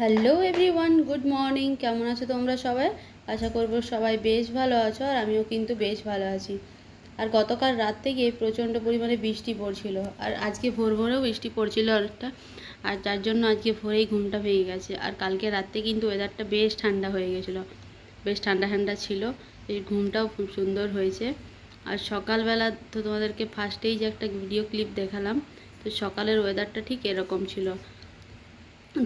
Hello everyone good morning কেমন আছো তোমরা সবাই? আশা করব সবাই বেশ ভালো আছো আর আমিও কিন্তু বেশ ভালো আছি। আর গতকাল রাত থেকে প্রচণ্ড পরিমাণে বৃষ্টি পড়ছিল আর আজকে ভোর ভোরেও বৃষ্টি পড়ছিল অনেকটা। আর যার জন্য আজকে ভোরেই ঘুমটা ভেঙে গেছে। আর কালকে রাতে কিন্তু ওয়েদারটা বেশ ঠান্ডা হয়ে গেছিল। বেশ ঠান্ডা ঠান্ডা ছিল, এই ঘুমটাও খুব সুন্দর হয়েছে। আর সকালবেলা তো তোমাদেরকে ফার্স্টেই যে একটা ভিডিও ক্লিপ দেখালাম, তো সকালের ওয়েদারটা ঠিক এরকম ছিল।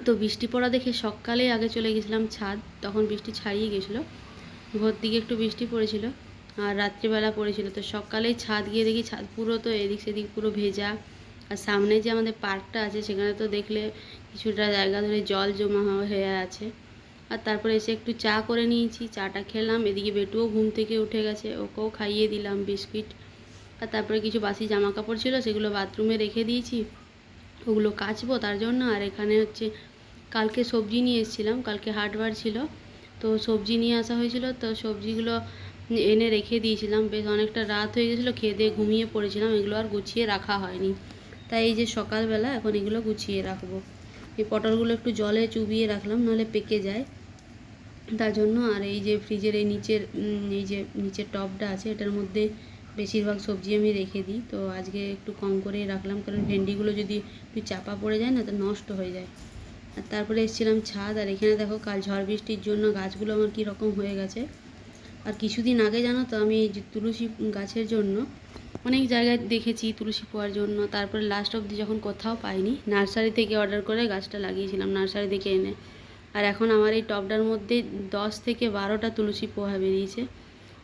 তো বৃষ্টি পড়া দেখে সকালে আগে চলে গেছিলাম ছাদ, তখন বৃষ্টি ছাড়িয়ে গেছিল। ভোর দিকে একটু বৃষ্টি পড়েছিল আর রাত্রিবেলা পড়েছিল। তো সকালেই ছাদ গিয়ে দেখি ছাদ পুরো তো এদিক সেদিক পুরো ভেজা। আর সামনে যে আমাদের পার্কটা আছে, সেখানে তো দেখলে কিছুটা জায়গা ধরে জল জমা হয়ে আছে। আর তারপরে এসে একটু চা করে নিয়েছি, চাটা খেলাম। এদিকে বেটুও ঘুম থেকে উঠে গেছে, ওকেও খাইয়ে দিলাম বিস্কিট। আর তারপরে কিছু বাসি জামা কাপড় ছিল, সেগুলো বাথরুমে রেখে দিয়েছি। ওগুলো কাচবো তার জন্য। আর এখানে হচ্ছে কালকে সবজি নিয়ে এসেছিলাম, কালকে হাটবার ছিল। তো সবজি নিয়ে আসা হয়েছিল, তো সবজিগুলো এনে রেখে দিয়েছিলাম। বেশ অনেকটা রাত হয়ে গেছিল, খেয়ে দিয়ে ঘুমিয়ে পড়েছিলাম। এগুলো আর গুছিয়ে রাখা হয়নি। তাই এই যে সকালবেলা এখন এগুলো গুছিয়ে রাখব। এই পটলগুলো একটু জলে চুবিয়ে রাখলাম, নাহলে পেকে যায়। তার জন্য আর এই যে ফ্রিজের এই নিচের এই যে নিচের টপটা আছে, এটার মধ্যে বেশিরভাগ সবজি আমি রেখে দিই। তো আজকে একটু কম করেই রাখলাম, কারণ ভেন্ডিগুলো যদি একটু চাপা পড়ে যায় না, তো নষ্ট হয়ে যায়। আর তারপরে এসেছিলাম ছাদ, আর এখানে দেখো কাল ঝড় বৃষ্টির জন্য গাছগুলো আমার কী রকম হয়ে গেছে। আর কিছুদিন আগে জানো তো আমি তুলসী গাছের জন্য অনেক জায়গায় দেখেছি তুলসী পাওয়ার জন্য, তারপরে লাস্ট অবধি যখন কোথাও পাইনি, নার্সারি থেকে অর্ডার করে গাছটা লাগিয়েছিলাম, নার্সারি থেকে এনে। আর এখন আমার এই টবটার মধ্যে দশ থেকে বারোটা তুলসী পোহা বেরিয়েছে।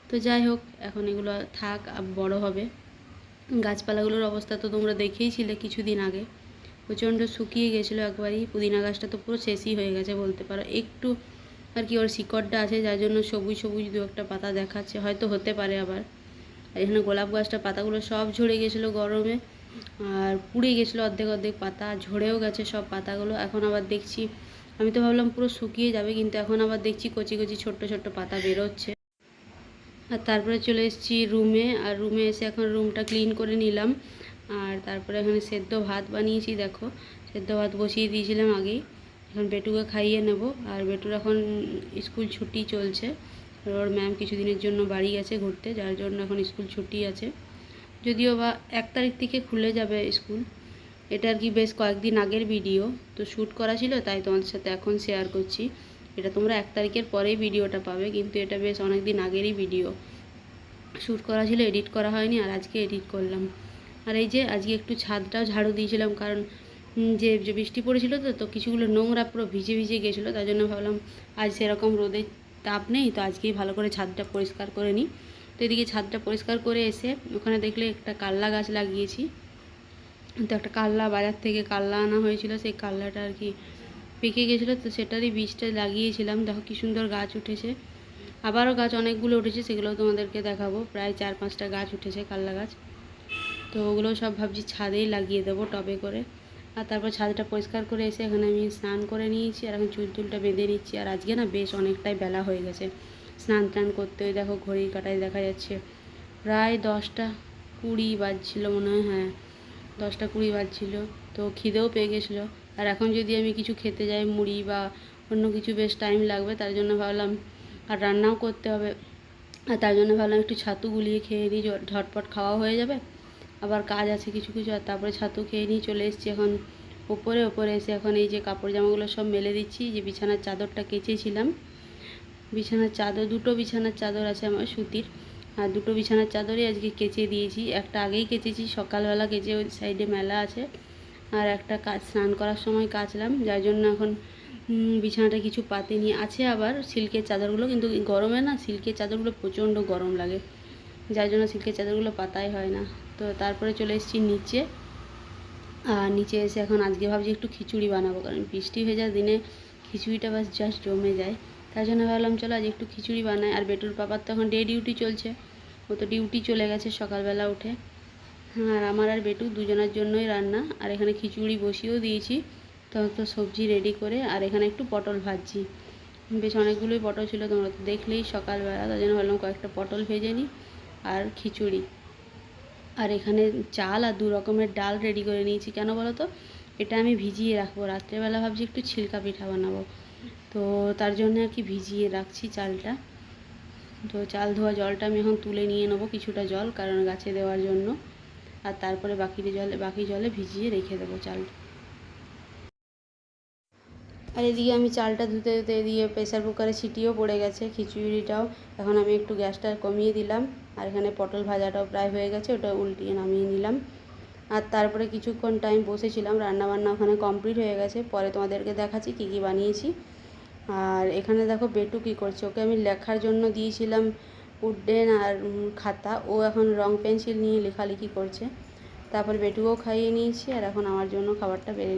তো যাই হোক, এখন এগুলো থাক বড় হবে। গাছপালাগুলোর অবস্থা তো তোমরা দেখেইছিলে কিছুদিন আগে। প্রচণ্ড শুকিয়ে গেছিল একবারই, পুদিনা গাছটা তো পুরো শেষই হয়ে গেছে বলতে পারো। একটু আর কি ওর শিকড়টা আছে, যার জন্য সবুজ সবুজ দু একটা পাতা দেখাচ্ছে, হয়তো হতে পারে আবার। আর এখানে গোলাপ গাছটা, পাতাগুলো সব ঝরে গেছিল গরমে, আর পুড়ে গেছিল অর্ধেক অর্ধেক পাতা ঝরেও গেছে সব পাতাগুলো। এখন আবার দেখছি, আমি তো ভাবলাম পুরো শুকিয়ে যাবে, কিন্তু এখন আবার দেখছি কচি কচি ছোট্ট ছোট্ট পাতা বেরোচ্ছে। আর তারপরে চলে এসেছি রুমে, আর রুমে এসে এখন রুমটা ক্লিন করে নিলাম। আর তারপরে এখানে সেদ্ধ ভাত বানিয়েছি, দেখো। সেদ্ধ ভাত বসিয়ে দিয়েছিলাম আগেই। এখন বেটুকে খাইয়ে নেব। আর বেটুর এখন স্কুল ছুটি চলছে। ওর ম্যাম কিছুদিনের জন্য বাড়ি গেছে ঘুরতে, যার জন্য এখন স্কুল ছুটি আছে। যদিও বা এক তারিখ থেকে খুলে যাবে স্কুল। এটা আর কি বেশ কয়েকদিন আগের ভিডিও। তো শ্যুট করা ছিল, তাই তোমাদের সাথে এখন শেয়ার করছি। এটা তোমরা এক তারিখের পরেই ভিডিওটা পাবে, কিন্তু এটা বেশ অনেক দিন আগেরই ভিডিও। শ্যুট করা ছিল, এডিট করা হয়নি, আর আজকে এডিট করলাম। আর এই যে আজকে একটু ছাদটাও ঝাড়ু দিয়েছিলাম, কারণ যে যে বৃষ্টি পড়েছিল তো তো কিছুগুলো নোংরা পুরো ভিজে ভিজে গেছিল তাই জন্য ভাবলাম আজ সেরকম রোদের তাপ নেই, তো আজকেই ভালো করে ছাদটা পরিষ্কার করে নিই। তো এদিকে ছাদটা পরিষ্কার করে এসে ওখানে দেখলে একটা কাল্লা গাছ লাগিয়েছি। তো একটা কাল্লা, বাজার থেকে কাল্লা আনা হয়েছিল, সেই কাল্লাটা আর কি পেকে গেছিল, তো সেটারই বীজটা লাগিয়েছিলাম। দেখো কি সুন্দর গাছ উঠেছে। আবারও গাছ অনেকগুলো উঠেছে, সেগুলো তোমাদেরকে দেখাবো। প্রায় চার পাঁচটা গাছ উঠেছে, কাল্লা গাছ। তো ওগুলো সব ভাবছি ছাদেই লাগিয়ে দেবো টবে করে। আর তারপর ছাদটা পরিষ্কার করে এসে এখানে আমি স্নান করে নিয়েছি, আর এখন চুল টুলটা বেঁধে নিচ্ছি। আর আজকে না বেশ অনেকটাই বেলা হয়ে গেছে। স্নান টান করতে ওই দেখো ঘড়ির কাটায় দেখা যাচ্ছে। প্রায় দশটা কুড়ি বাজছিল মনে হয় হ্যাঁ দশটা কুড়ি বাজছিল। তো খিদেও পেয়ে গেছিল। আর এখন যদি আমি কিছু খেতে যাই, মুড়ি বা অন্য কিছু বেশ টাইম লাগবে, তার জন্য ভাবলাম আর রান্নাও করতে হবে। আর তার জন্য ভাবলাম একটু ছাতু গুলিয়ে খেয়ে নিই ঝটপট খাওয়া হয়ে যাবে। আবার কাজ আছে কিছু কিছু, আর তারপরে ছাতু খেয়ে নিয়ে চলে এসেছি এখন ওপরে ওপরে এসে এখন এই যে কাপড় জামাগুলো সব মেলে দিচ্ছি, যে বিছানার চাদরটা কেচেছিলাম। বিছানার চাদর, দুটো বিছানার চাদর আছে আমার সুতির। আর দুটো বিছানার চাদরই আজকে কেচে দিয়েছি। একটা আগেই কেচেছি, সকালবেলা কেচে ওই সাইডে মেলা আছে। আর একটা কাজ, স্নান করার সময় কাচলাম, যার জন্য এখন বিছানাটা কিছু পাতেনি আছে আবার সিল্কের চাদরগুলো, কিন্তু গরমে না সিল্কের চাদরগুলো প্রচণ্ড গরম লাগে, যার জন্য সিল্কের চাদরগুলো পাতাই হয় না। তো তারপরে চলে এসেছি নিচে, আর নিচে এসে এখন আজকে ভাবছি একটু খিচুড়ি বানাবো, কারণ বৃষ্টি ভেজা দিনে খিচুড়িটা বাস জাস্ট জমে যায়। তার জন্য ভাবলাম চলো আজ একটু খিচুড়ি বানাই, আর বেটুর পাপার তো এখন ডে ডিউটি চলছে, ও তো ডিউটি চলে গেছে সকালবেলা উঠে। আর আমার আর বেটু দুজনের জন্যই রান্না। আর এখানে খিচুড়ি বসিয়েও দিয়েছি। তো তো সবজি রেডি করে, আর এখানে একটু পটল ভাজছি। বেশ অনেকগুলোই পটল ছিল, তোমরা তো দেখলেই সকালবেলা। তার জন্য ভাবলাম কয়েকটা পটল ভেজে নিই আর খিচুড়ি। আর এখানে চাল আর দু রকমের ডাল রেডি করে নিয়েছি। কেন বলো তো? এটা আমি ভিজিয়ে রাখব। রাত্রেবেলা ভাবছি একটু ছিলকা পিঠা বানাবো। তো, তার জন্য আর কি ভিজিয়ে রাখছি চালটা। তো, চাল ধোয়া জলটা আমি এখন তুলে নিয়ে নেব কিছুটা জল, কারণ গাছে দেওয়ার জন্য। আর তারপরে বাকি জলে বাকি জলে ভিজিয়ে রেখে দেবো চালটা আর এদিকে আমি চালটা ধুতে ধুতে এদিকে প্রেসার কুকারে ছিটিও পড়ে গেছে, খিচুড়িটাও। এখন আমি একটু গ্যাসটা কমিয়ে দিলাম, আর এখানে পটল ভাজাটাও প্রায় হয়ে গেছে, ওটা উল্টিয়ে নামিয়ে নিলাম। আর তারপরে কিছুক্ষণ টাইম বসেছিলাম, রান্নাবান্না ওখানে কমপ্লিট হয়ে গেছে, পরে তোমাদেরকে দেখাচ্ছি কী কী বানিয়েছি। আর এখানে দেখো বেটু কী করছে, ওকে আমি লেখার জন্য দিয়েছিলাম উডেন আর খাতা। ও এখন রং পেন্সিল নিয়ে লেখালেখি করছে। তারপর বেটুকেও খাইয়ে নিয়েছি আর এখন আমার জন্য খাবারটা বেড়ে